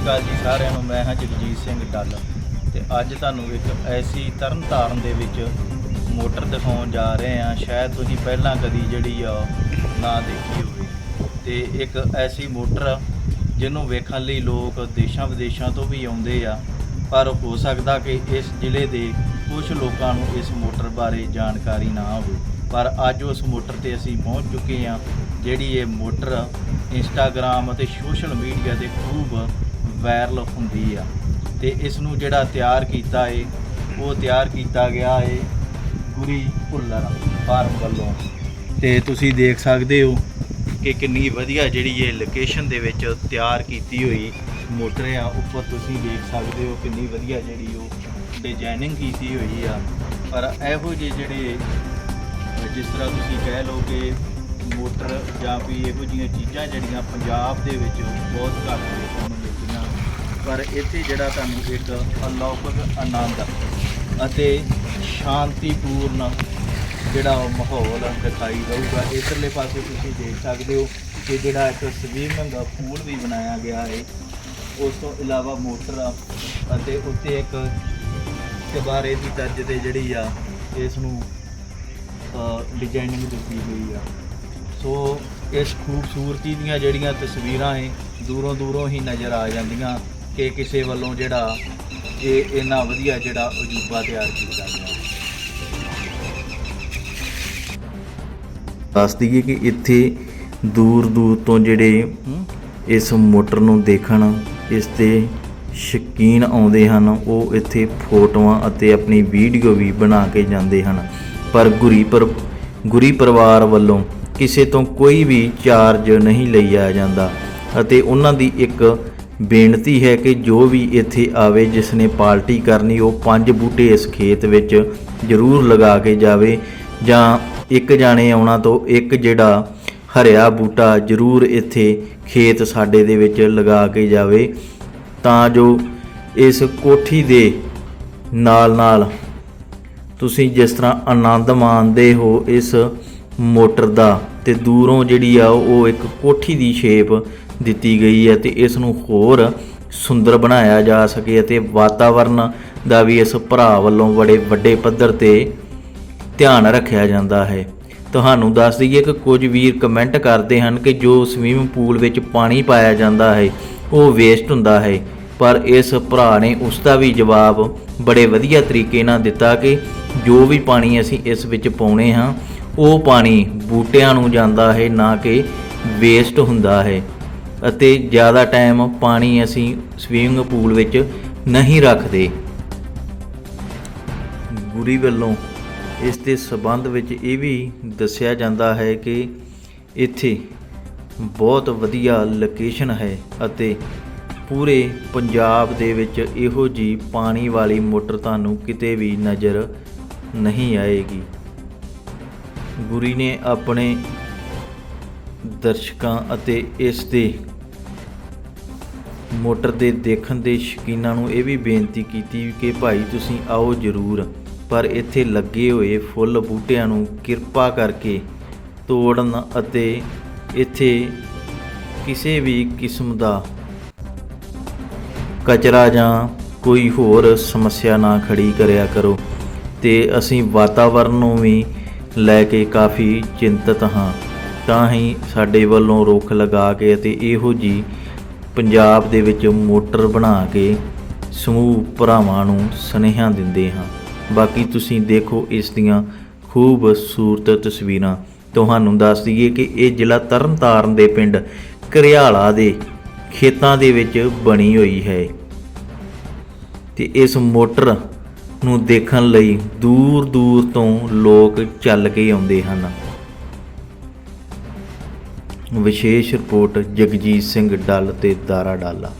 ਸ਼੍ਰੀ ਅਕਾਲ ਜੀ ਸਾਰਿਆਂ ਨੂੰ, ਮੈਂ ਹਾਂ ਜਗਜੀਤ ਸਿੰਘ ਡੱਲ ਤੇ ਅੱਜ ਤੁਹਾਨੂੰ ਇੱਕ ਐਸੀ ਤਰਨਤਾਰਨ ਦੇ ਵਿੱਚ ਮੋਟਰ ਦਿਖਾਉਣ ਜਾ ਰਹੇ ਹਾਂ। ਸ਼ਾਇਦ ਤੁਸੀਂ ਪਹਿਲਾਂ ਕਦੀ ਜਿਹੜੀ ਆ, ਨਾ ਦੇਖੀ ਹੋਵੇ। ਤੇ ਇੱਕ ਐਸੀ ਮੋਟਰ ਜਿਹਨੂੰ ਵੇਖਣ ਲਈ ਲੋਕ ਦੇਸ਼ਾਂ ਵਿਦੇਸ਼ਾਂ ਤੋਂ ਵੀ ਆਉਂਦੇ ਆ। ਪਰ ਹੋ ਸਕਦਾ ਕਿ ਇਸ ਜ਼ਿਲ੍ਹੇ ਦੇ ਕੁਝ ਲੋਕਾਂ ਨੂੰ ਇਸ ਮੋਟਰ ਬਾਰੇ ਜਾਣਕਾਰੀ ਨਾ ਹੋਵੇ। ਪਰ ਅੱਜ ਉਸ ਮੋਟਰ ਤੇ ਅਸੀਂ ਪਹੁੰਚ ਚੁੱਕੇ ਹਾਂ, ਜਿਹੜੀ ਇਹ ਮੋਟਰ ਇੰਸਟਾਗ੍ਰam ਅਤੇ ਸੋਸ਼ਲ ਮੀਡੀਆ ਤੇ ਖੂਬ ਵਾਇਰਲ ਹੁੰਦੀ ਆ। ਤੇ ਇਸ ਨੂੰ ਜਿਹੜਾ ਤਿਆਰ ਕੀਤਾ ਏ, ਉਹ ਤਿਆਰ ਕੀਤਾ ਗਿਆ ਏ ਗੁਰੀ ਭੁੱਲਰ ਫਾਰਮ ਵੱਲੋਂ। ਤੇ ਤੁਸੀਂ ਦੇਖ ਸਕਦੇ ਹੋ ਕਿ ਕਿੰਨੀ ਵਧੀਆ ਜਿਹੜੀ ਇਹ ਲੋਕੇਸ਼ਨ ਦੇ ਵਿੱਚ ਤਿਆਰ ਕੀਤੀ ਹੋਈ ਮੋਟਰ ਆ। ਉੱਪਰ ਤੁਸੀਂ ਦੇਖ ਸਕਦੇ ਹੋ ਕਿੰਨੀ ਵਧੀਆ ਜਿਹੜੀ ਉਹ ਡਿਜ਼ਾਈਨਿੰਗ ਕੀਤੀ ਹੋਈ ਆ। ਪਰ ਇਹੋ ਜਿਹੇ ਜਿਹੜੇ, ਜਿਸ ਤਰ੍ਹਾਂ ਤੁਸੀਂ ਕਹਿ ਲਓ ਕਿ ਮੋਟਰ ਜਾਂ ਵੀ ਇਹੋ ਜਿਹੀਆਂ ਚੀਜ਼ਾਂ ਜਿਹੜੀਆਂ ਪੰਜਾਬ ਦੇ ਵਿੱਚ ਬਹੁਤ ਘੱਟ ਦੇਖਣ ਨੂੰ ਪਰ ਇੱਥੇ ਜਿਹੜਾ ਤੁਹਾਨੂੰ ਇੱਕ ਅਲੌਕਿਕ ਆਨੰਦ ਅਤੇ ਸ਼ਾਂਤੀਪੂਰਨ ਜਿਹੜਾ ਉਹ ਮਾਹੌਲ ਦਿਖਾਈ ਦੇਊਗਾ। ਇਧਰਲੇ ਪਾਸੇ ਤੁਸੀਂ ਦੇਖ ਸਕਦੇ ਹੋ ਕਿ ਜਿਹੜਾ ਇੱਕ ਸਵੀਮਿੰਗ ਪੂਲ ਵੀ ਬਣਾਇਆ ਗਿਆ ਹੈ। ਉਸ ਤੋਂ ਇਲਾਵਾ ਮੋਟਰ ਅਤੇ ਉੱਤੇ ਇੱਕ ਚਬਾਰੇ ਦੀ ਤਰਜ ਤੇ ਜਿਹੜੀ ਆ, ਇਸ ਨੂੰ ਡਿਜ਼ਾਈਨਿੰਗ ਦਿੱਤੀ ਗਈ ਆ। ਸੋ ਇਸ ਖੂਬਸੂਰਤੀ ਦੀਆਂ ਜਿਹੜੀਆਂ ਤਸਵੀਰਾਂ ਹੈ, ਦੂਰੋਂ ਦੂਰੋਂ ਹੀ ਨਜ਼ਰ ਆ ਜਾਂਦੀਆਂ। ਕਿ ਕਿਸੇ ਵੱਲੋਂ ਜਿਹੜਾ ਇਹ ਇੰਨਾ ਵਧੀਆ ਜਿਹੜਾ ਅਜੂਬਾ ਤਿਆਰ ਕੀਤਾ ਗਿਆ। ਦੱਸ ਦਈਏ ਕਿ ਇੱਥੇ ਦੂਰ ਦੂਰ ਤੋਂ ਜਿਹੜੇ ਇਸ ਮੋਟਰ ਨੂੰ ਦੇਖਣ, ਇਸ ਤੇ ਸ਼ਕੀਨ ਆਉਂਦੇ ਹਨ, ਉਹ ਇੱਥੇ ਫੋਟੋਆਂ ਅਤੇ ਆਪਣੀ ਵੀਡੀਓ ਵੀ ਬਣਾ ਕੇ ਜਾਂਦੇ ਹਨ। ਪਰ ਗੁਰੀ ਪਰ, ਗੁਰੀ ਪਰਿਵਾਰ ਵੱਲੋਂ ਕਿਸੇ ਤੋਂ ਕੋਈ ਵੀ ਚਾਰਜ ਨਹੀਂ ਲਿਆ ਜਾਂਦਾ ਅਤੇ ਉਹਨਾਂ ਦੀ ਇੱਕ ਬੇਨਤੀ ਹੈ ਕਿ ਜੋ ਵੀ ਇੱਥੇ ਆਵੇ ਜਿਸ ਨੇ ਪਾਰਟੀ ਕਰਨੀ, ਉਹ ਪੰਜ ਬੂਟੇ ਇਸ ਖੇਤ ਵਿੱਚ ਜ਼ਰੂਰ ਲਗਾ ਕੇ ਜਾਵੇ ਜਾਂ ਇੱਕ ਜਾਣੇ ਆਉਣਾ ਤੋਂ ਇੱਕ ਜਿਹੜਾ ਹਰਿਆ ਬੂਟਾ ਜ਼ਰੂਰ ਇੱਥੇ ਖੇਤ ਸਾਡੇ ਦੇ ਵਿੱਚ ਲਗਾ ਕੇ ਜਾਵੇ। ਤਾਂ ਜੋ ਇਸ ਕੋਠੀ ਦੇ ਨਾਲ ਨਾਲ ਤੁਸੀਂ ਜਿਸ ਤਰ੍ਹਾਂ ਆਨੰਦ ਮਾਣਦੇ ਹੋ, ਇਸ ਮੋਟਰ ਦਾ ਤੇ ਦੂਰੋਂ ਜਿਹੜੀ ਆ ਉਹ ਇੱਕ ਕੋਠੀ ਦੀ ਸ਼ੇਪ ਦਿੱਤੀ ਗਈ ਹੈ ਤੇ ਇਸ ਨੂੰ ਹੋਰ ਸੁੰਦਰ ਬਣਾਇਆ ਜਾ ਸਕੇ ਅਤੇ ਵਾਤਾਵਰਨ ਦਾ ਵੀ ਇਸ ਭਰਾ ਵੱਲੋਂ ਬੜੇ ਵੱਡੇ ਪੱਧਰ ਤੇ ਧਿਆਨ ਰੱਖਿਆ ਜਾਂਦਾ ਹੈ। ਤੁਹਾਨੂੰ ਦੱਸ ਦਈਏ ਕਿ ਕੁਝ ਵੀਰ ਕਮੈਂਟ ਕਰਦੇ ਹਨ ਕਿ ਜੋ ਸਵੀਮਿੰਗ ਪੂਲ ਵਿੱਚ ਪਾਣੀ ਪਾਇਆ ਜਾਂਦਾ ਹੈ, ਉਹ ਵੇਸਟ ਹੁੰਦਾ ਹੈ। ਪਰ ਇਸ ਭਰਾ ਨੇ ਉਸ ਦਾ ਵੀ ਜਵਾਬ ਬੜੇ ਵਧੀਆ ਤਰੀਕੇ ਨਾਲ ਦਿੱਤਾ ਕਿ ਜੋ ਵੀ ਪਾਣੀ ਅਸੀਂ ਇਸ ਵਿੱਚ ਪਾਉਣੇ ਹਾਂ ਉਹ ਪਾਣੀ ਬੂਟਿਆਂ ਨੂੰ ਜਾਂਦਾ ਹੈ, ਨਾ ਕਿ ਵੇਸਟ ਹੁੰਦਾ ਹੈ। ਅਤੇ ਜ਼ਿਆਦਾ ਟਾਈਮ ਪਾਣੀ ਅਸੀਂ ਸਵੀਮਿੰਗ ਪੂਲ ਵਿੱਚ ਨਹੀਂ ਰੱਖਦੇ। ਗੁਰੀ ਵੱਲੋਂ ਇਸ ਦੇ ਸਬੰਧ ਵਿੱਚ ਇਹ ਵੀ ਦੱਸਿਆ ਜਾਂਦਾ ਹੈ ਕਿ ਇੱਥੇ ਬਹੁਤ ਵਧੀਆ ਲੋਕੇਸ਼ਨ ਹੈ ਅਤੇ ਪੂਰੇ ਪੰਜਾਬ ਦੇ ਵਿੱਚ ਇਹੋ ਜੀ ਪਾਣੀ ਵਾਲੀ ਮੋਟਰ ਤੁਹਾਨੂੰ ਕਿਤੇ ਵੀ ਨਜ਼ਰ ਨਹੀਂ ਆਏਗੀ। ਗੁਰੀ ਨੇ ਆਪਣੇ ਦਰਸ਼ਕਾਂ ਅਤੇ ਇਸ ਦੇ ਮੋਟਰ ਦੇ ਦੇਖਣ ਦੇ ਸ਼ੌਕੀਨਾਂ ਨੂੰ ਇਹ ਵੀ ਬੇਨਤੀ ਕੀਤੀ ਕਿ ਭਾਈ ਤੁਸੀਂ ਆਓ ਜ਼ਰੂਰ, ਪਰ ਇੱਥੇ ਲੱਗੇ ਹੋਏ ਫੁੱਲ ਬੂਟਿਆਂ ਨੂੰ ਕਿਰਪਾ ਕਰਕੇ ਤੋੜਨ ਅਤੇ ਇੱਥੇ ਕਿਸੇ ਵੀ ਕਿਸਮ ਦਾ ਕਚਰਾ ਜਾਂ ਕੋਈ ਹੋਰ ਸਮੱਸਿਆ ਨਾ ਖੜੀ ਕਰਿਆ ਕਰੋ ਤੇ ਅਸੀਂ ਵਾਤਾਵਰਨ ਨੂੰ ਵੀ ਲੈ ਕੇ ਕਾਫੀ ਚਿੰਤਤ ਹਾਂ। ਤਾਂ ਹੀ ਸਾਡੇ ਵੱਲੋਂ ਰੁੱਖ ਲਗਾ ਕੇ ਅਤੇ ਇਹੋ ਜੀ ਪੰਜਾਬ ਦੇ ਵਿੱਚ ਮੋਟਰ ਬਣਾ ਕੇ ਸਮੂਹ ਭਰਾਵਾਂ ਨੂੰ ਸੁਨੇਹਾ ਦਿੰਦੇ ਹਾਂ। ਬਾਕੀ ਤੁਸੀਂ ਦੇਖੋ ਇਸ ਦੀਆਂ ਖੂਬਸੂਰਤ ਤਸਵੀਰਾਂ। ਤੁਹਾਨੂੰ ਦੱਸ ਦਈਏ ਕਿ ਇਹ ਜ਼ਿਲ੍ਹਾ ਤਰਨਤਾਰਨ ਦੇ ਪਿੰਡ ਘਰਿਆਲਾ ਦੇ ਖੇਤਾਂ ਦੇ ਵਿੱਚ ਬਣੀ ਹੋਈ ਹੈ। ਤੇ ਇਸ ਮੋਟਰ ਨੂੰ ਦੇਖਣ ਲਈ ਦੂਰ ਦੂਰ ਤੋਂ ਲੋਕ ਚੱਲ ਕੇ ਆਉਂਦੇ ਹਨ। ਵਿਸ਼ੇਸ਼ ਰਿਪੋਰਟ ਜਗਜੀਤ ਸਿੰਘ ਡੱਲ ਤੇ ਦਾਰਾ ਡਾਲਾ।